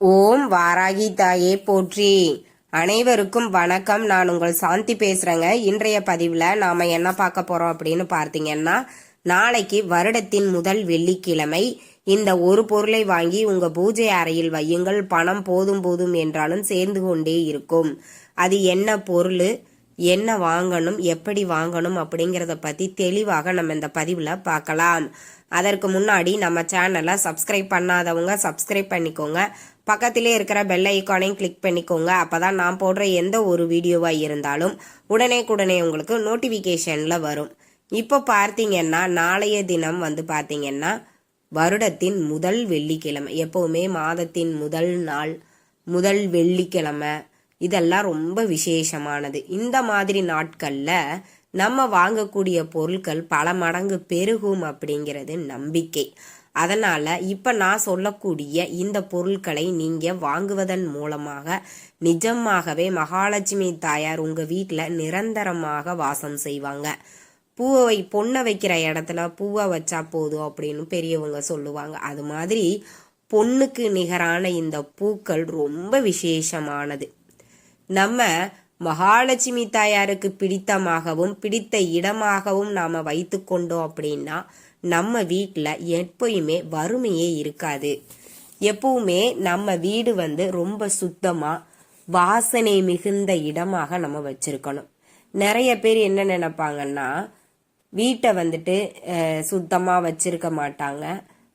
ஓம் வாராகி தாயே போற்றி. அனைவருக்கும் வணக்கம். நான் உங்கள் சாந்தி பேசுறேங்க. இன்றைய பதிவில் நாம என்ன பார்க்க போறோம் அப்படின்னு பார்த்தீங்கன்னா நாளைக்கு வருடத்தின் முதல் வெள்ளிக்கிழமை. இந்த ஒரு பொருளை வாங்கி உங்க பூஜை அறையில் வையுங்கள். பணம் போதும் போதும் என்றாலும் சேர்ந்து கொண்டே இருக்கும். அது என்ன பொருள்? என்ன வாங்கணும் எப்படி வாங்கணும் அப்படிங்கிறத பற்றி தெளிவாக நம்ம இந்த பதிவில் பார்க்கலாம். அதற்கு முன்னாடி நம்ம சேனலை சப்ஸ்கிரைப் பண்ணாதவங்க சப்ஸ்கிரைப் பண்ணிக்கோங்க. பக்கத்திலே இருக்கிற பெல் ஐக்கானையும் கிளிக் பண்ணிக்கோங்க. அப்பதான் நான் போடுற எந்த ஒரு வீடியோவாக இருந்தாலும் உடனே உடனே உங்களுக்கு நோட்டிஃபிகேஷனில் வரும். இப்போ பார்த்தீங்கன்னா நாளைய தினம் வந்து பார்த்தீங்கன்னா வருடத்தின் முதல் வெள்ளிக்கிழமை எப்போவுமே மாதத்தின் முதல் நாள் முதல் வெள்ளிக்கிழமை. இதெல்லாம் ரொம்ப விசேஷமானது. இந்த மாதிரி நாட்களில் நம்ம வாங்கக்கூடிய பொருட்கள் பல மடங்கு பெருகும் அப்படிங்கிறது நம்பிக்கை. அதனால் இப்போ நான் சொல்லக்கூடிய இந்த பொருட்களை நீங்கள் வாங்குவதன் மூலமாக நிஜமாகவே மகாலட்சுமி தாயார் உங்கள் வீட்டில் நிரந்தரமாக வாசம் செய்வாங்க. பூவை பொண்ணை வைக்கிற இடத்துல பூவை வச்சா போதும் அப்படின்னு பெரியவங்க சொல்லுவாங்க. அது மாதிரி பொண்ணுக்கு நிகரான இந்த பூக்கள் ரொம்ப விசேஷமானது. நம்ம மகாலட்சுமி தாயாருக்கு பிடித்தமாகவும் பிடித்த இடமாகவும் நாம வைத்து கொண்டோம் அப்படின்னா நம்ம வீட்டில் எப்பயுமே வறுமையே இருக்காது. எப்பவுமே நம்ம வீடு வந்து ரொம்ப சுத்தமாக வாசனை மிகுந்த இடமாக நம்ம வச்சிருக்கணும். நிறைய பேர் என்ன நினைப்பாங்கன்னா வீட்டை வந்துட்டு சுத்தமாக வச்சிருக்க மாட்டாங்க.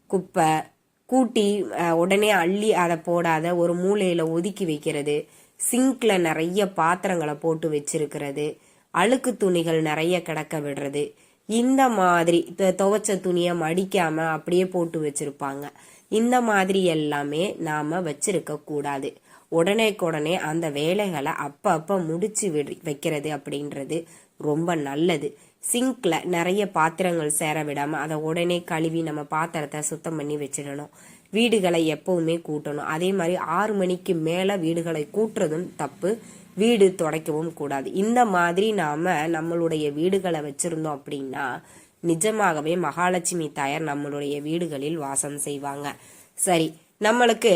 குப்பை கூட்டி உடனே அள்ளி அதை போடாத ஒரு மூலையில் ஒதுக்கி வைக்கிறது. சிங்க்ல நிறைய பாத்திரங்களை போட்டு வச்சிருக்கிறது. அழுக்கு துணிகள் நிறைய கிடக்க விடுறது. இந்த மாதிரி த- துவைச்ச துணியை மடிக்காம அப்படியே போட்டு வச்சிருப்பாங்க. இந்த மாதிரி எல்லாமே நாம வச்சிருக்க கூடாது. உடனேக்குடனே அந்த வேலைகளை அப்ப அப்ப முடிச்சு விடு- வைக்கிறது அப்படின்றது ரொம்ப நல்லது. சிங்க்ல நிறைய பாத்திரங்கள் சேர விடாமல் அதை உடனே கழுவி நம்ம பாத்திரத்தை சுத்தம் பண்ணி வச்சிடணும். வீடுகளை எப்பவுமே கூட்டணும். அதே மாதிரி ஆறு மணிக்கு மேலே வீடுகளை கூட்டுறதும் தப்பு. வீடு துடைக்கவும் கூடாது. இந்த மாதிரி நாம நம்மளுடைய வீடுகளை வச்சிருந்தோம் அப்படின்னா நிஜமாகவே மகாலட்சுமி தாயார் நம்மளுடைய வீடுகளில் வாசம் செய்வாங்க. சரி நம்மளுக்கு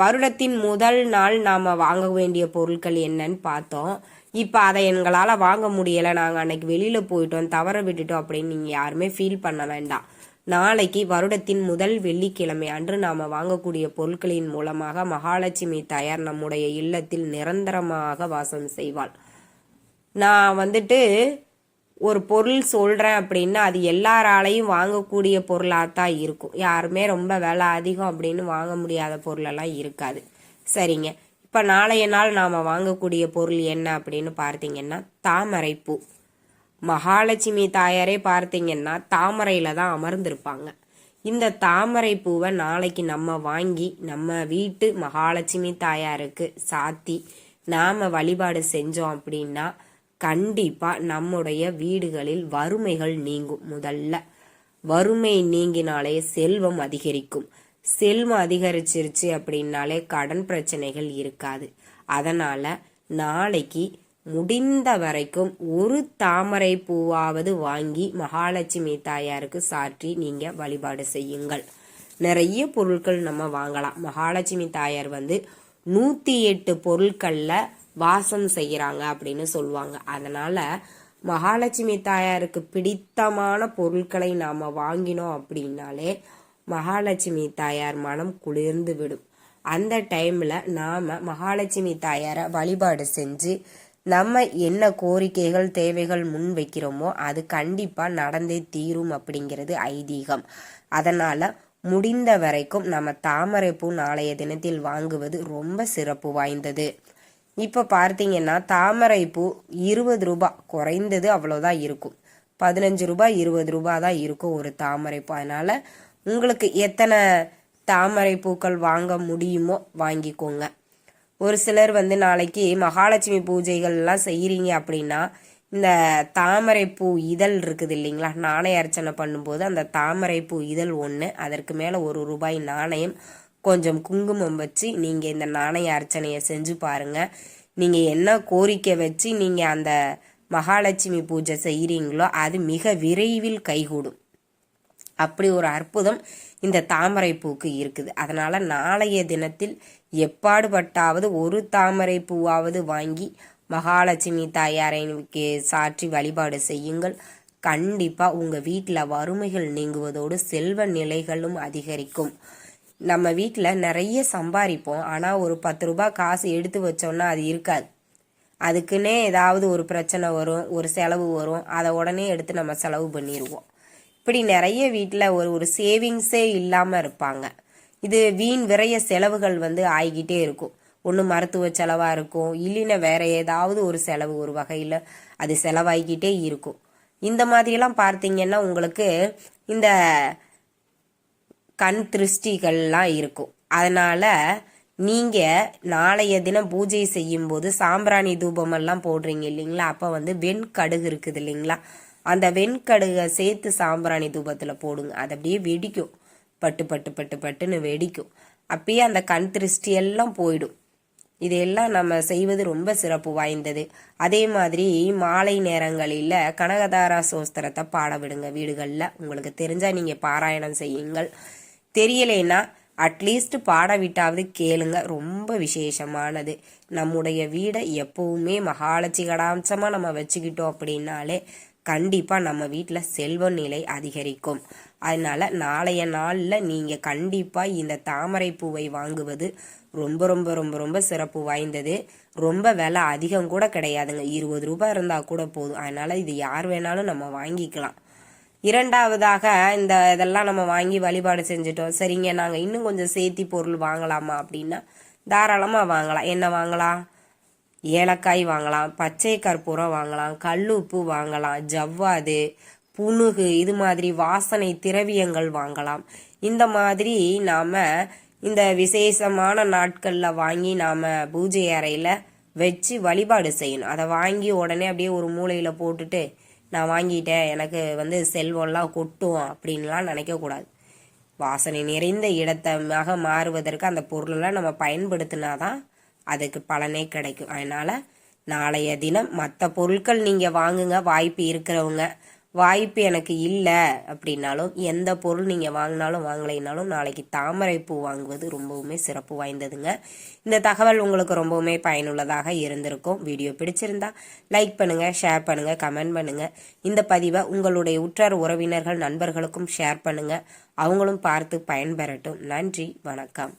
வருடத்தின் முதல் நாள் நாம வாங்க வேண்டிய பொருட்கள் என்னன்னு பார்த்தோம். இப்போ அதை எங்களால் வாங்க முடியலை. நாங்கள் அன்னைக்கு வெளியில் போயிட்டோம். தவற விட்டுட்டோம் அப்படின்னு நீங்கள் யாருமே ஃபீல் பண்ண வேண்டாம். நாளைக்கு வருடத்தின் முதல் வெள்ளிக்கிழமை அன்று நாம் வாங்கக்கூடிய பொருட்களின் மூலமாக மகாலட்சுமி தாயார் நம்முடைய இல்லத்தில் நிரந்தரமாக வாசம் செய்வாள். நான் வந்துட்டு ஒரு பொருள் சொல்கிறேன் அப்படின்னா அது எல்லாராலையும் வாங்கக்கூடிய பொருளாக தான் இருக்கும். யாருமே ரொம்ப விலை அதிகம் அப்படின்னு வாங்க முடியாத பொருளெல்லாம் இருக்காது. சரிங்க. இப்போ நாளைய நாள் நாம் வாங்கக்கூடிய பொருள் என்ன அப்படின்னு பார்த்தீங்கன்னா தாமரைப்பூ. மகாலட்சுமி தாயாரே பார்த்தீங்கன்னா தாமரையில் தான் அமர்ந்திருப்பாங்க. இந்த தாமரை பூவை நாளைக்கு நம்ம வாங்கி நம்ம வீட்டு மகாலட்சுமி தாயாருக்கு சாத்தி நாம் வழிபாடு செஞ்சோம் அப்படின்னா கண்டிப்பாக நம்முடைய வீடுகளில் வறுமைகள் நீங்கும் முதல்ல. வறுமை நீங்கினாலே செல்வம் அதிகரிக்கும். செல்வம் அதிகரிச்சிருச்சு அப்படின்னாலே கடன் பிரச்சனைகள் இருக்காது. அதனால நாளைக்கு முடிந்த வரைக்கும் ஒரு தாமரை பூவாவது வாங்கி மகாலட்சுமி தாயாருக்கு சாற்றி நீங்க வழிபாடு செய்யுங்கள். நிறைய பொருட்கள் நம்ம வாங்கலாம். மகாலட்சுமி தாயார் வந்து நூத்தி எட்டு பொருட்கள்ல வாசம் செய்யறாங்க அப்படின்னு சொல்லுவாங்க. அதனால மகாலட்சுமி தாயாருக்கு பிடித்தமான பொருட்களை நாம வாங்கினோம் அப்படின்னாலே மகாலட்சுமி தாயார் மனம் குளிர்ந்து விடும். அந்த டைம்ல நாம மகாலட்சுமி தாயாரை வழிபாடு செஞ்சு நம்ம என்ன கோரிக்கைகள் தேவைகள் முன் வைக்கிறோமோ அது கண்டிப்பா நடந்தே தீரும் அப்படிங்கிறது ஐதீகம். அதனால முடிந்த வரைக்கும் நம்ம தாமரைப்பூ நாளைய தினத்தில் வாங்குவது ரொம்ப சிறப்பு வாய்ந்தது. இப்ப பார்த்தீங்கன்னா தாமரைப்பூ இருபது ரூபாய் குறைந்தது அவ்வளோதான் இருக்கும். பதினஞ்சு ரூபாய் இருபது ரூபாய் தான் இருக்கும் ஒரு தாமரைப்பூ அதனால உங்களுக்கு எத்தனை தாமரை பூக்கள் வாங்க முடியுமோ வாங்கிக்கோங்க. ஒரு சிலர் வந்து நாளைக்கு மகாலட்சுமி பூஜைகள்லாம் செய்கிறீங்க அப்படின்னா இந்த தாமரை பூ இதழ் இருக்குது இல்லைங்களா? நாணய அர்ச்சனை பண்ணும்போது அந்த தாமரை பூ இதழ் ஒன்று அதற்கு மேலே ஒரு ரூபாய் நாணயம் கொஞ்சம் குங்குமம் வச்சு நீங்கள் இந்த நாணய அர்ச்சனையை செஞ்சு பாருங்க. நீங்கள் என்ன கோரிக்கை வச்சு நீங்கள் அந்த மகாலட்சுமி பூஜை செய்கிறீங்களோ அது மிக விரைவில் கைகூடும். அப்படி ஒரு அற்புதம் இந்த தாமரை பூக்கு இருக்குது. அதனால் நாளைய தினத்தில் எப்பாடுபட்டாவது ஒரு தாமரை பூவாவது வாங்கி மகாலட்சுமி தாயாரை சாற்றி வழிபாடு செய்யுங்கள். கண்டிப்பாக உங்கள் வீட்டில் வறுமைகள் நீங்குவதோடு செல்வ நிலைகளும் அதிகரிக்கும். நம்ம வீட்டில் நிறைய சம்பாதிப்போம் ஆனால் ஒரு பத்து ரூபாய் காசு எடுத்து வச்சோம்னா அது இருக்காது. அதுக்குன்னே ஏதாவது ஒரு பிரச்சனை வரும் ஒரு செலவு வரும். அதை உடனே எடுத்து நம்ம செலவு பண்ணிடுவோம் இப்படி நிறைய வீட்டில் ஒரு ஒரு சேவிங்ஸே இல்லாமல் இருப்பாங்க. இது வீண் விரைய செலவுகள் வந்து ஆகிக்கிட்டே இருக்கும். ஒன்று மருத்துவ செலவாக இருக்கும் இல்லைன்னா வேற ஏதாவது ஒரு செலவு ஒரு வகையில் அது செலவாகிக்கிட்டே இருக்கும். இந்த மாதிரியெல்லாம் பார்த்தீங்கன்னா உங்களுக்கு இந்த கண் திருஷ்டிகள்லாம் இருக்கும். அதனால் நீங்கள் நாளைய தினம் பூஜை செய்யும்போது சாம்பிராணி தூபமெல்லாம் போடுறீங்க இல்லைங்களா? அப்போ வந்து வெண்கடுகு இருக்குது இல்லைங்களா? அந்த வெண்கடுகை சேர்த்து சாம்பிராணி தூபத்தில் போடுங்க. அது அப்படியே வெடிக்கும். பட்டு பட்டு பட்டு பட்டுன்னு வெடிக்கும். அப்பயே அந்த கண் திருஷ்டி எல்லாம் போயிடும். இதையெல்லாம் நம்ம செய்வது ரொம்ப சிறப்பு வாய்ந்தது. அதே மாதிரி மாலை நேரங்களில் கனகதாரா சோஸ்திரத்தை பாட விடுங்க வீடுகளில். உங்களுக்கு தெரிஞ்சால் நீங்கள் பாராயணம் செய்யுங்கள். தெரியலைன்னா அட்லீஸ்ட் பாட விட்டாவது கேளுங்க. ரொம்ப விசேஷமானது. நம்முடைய வீடை எப்பவுமே மகாலட்சி கடாம்சமாக நம்ம வச்சுக்கிட்டோம் அப்படின்னாலே கண்டிப்பாக நம்ம வீட்டில் செல்வ நிலை அதிகரிக்கும். அதனால் நாளைய நாளில் நீங்கள் கண்டிப்பாக இந்த தாமரை பூவை வாங்குவது ரொம்ப ரொம்ப ரொம்ப ரொம்ப சிறப்பு வாய்ந்தது. ரொம்ப விலை அதிகம் கூட கிடையாதுங்க. இருபது ரூபாய் இருந்தால் கூட போதும். அதனால் இது யார் வேணாலும் நம்ம வாங்கிக்கலாம். இரண்டாவதாக இந்த இதெல்லாம் நம்ம வாங்கி வழிபாடு செஞ்சுட்டோம். சரிங்க நாங்கள் இன்னும் கொஞ்சம் சேர்த்தி பொருள் வாங்கலாமா அப்படின்னா தாராளமாக வாங்கலாம். என்ன வாங்கலாம்? ஏலக்காய் வாங்கலாம் பச்சை கற்பூரம் வாங்கலாம் கல்லுப்பு வாங்கலாம் ஜவ்வாது புணுகு இது மாதிரி வாசனை திரவியங்கள் வாங்கலாம். இந்த மாதிரி நாம் இந்த விசேஷமான நாட்களில் வாங்கி நாம் பூஜை அறையில் வச்சு வழிபாடு செய்யணும். அதை வாங்கி உடனே அப்படியே ஒரு மூலையில் போட்டுட்டு நான் வாங்கிட்டேன் எனக்கு வந்து செல்வம்லாம் கொட்டும் அப்படின்லாம் நினைக்கக்கூடாது வாசனை நிறைந்த இடத்தமாக மாறுவதற்கு அந்த பொருளெல்லாம் நம்ம பயன்படுத்தினாதான் அதுக்கு பலனே கிடைக்கும். அதனால் நாளைய தினம் மற்ற பொருட்கள் நீங்கள் வாங்குங்க வாய்ப்பு இருக்கிறவங்க. வாய்ப்பு எனக்கு இல்லை அப்படின்னாலும் எந்த பொருள் நீங்கள் வாங்கினாலும் வாங்கலைனாலும் நாளைக்கு தாமரை பூ வாங்குவது ரொம்பவுமே சிறப்பு வாய்ந்ததுங்க. இந்த தகவல் உங்களுக்கு ரொம்பவுமே பயனுள்ளதாக இருந்திருக்கும். வீடியோ பிடிச்சிருந்தா லைக் பண்ணுங்கள் ஷேர் பண்ணுங்கள் கமெண்ட் பண்ணுங்கள் இந்த பதிவை உங்களுடைய உற்றார் உறவினர்கள் நண்பர்களுக்கும் ஷேர் பண்ணுங்கள் அவங்களும் பார்த்து பயன்பெறட்டும். நன்றி வணக்கம்.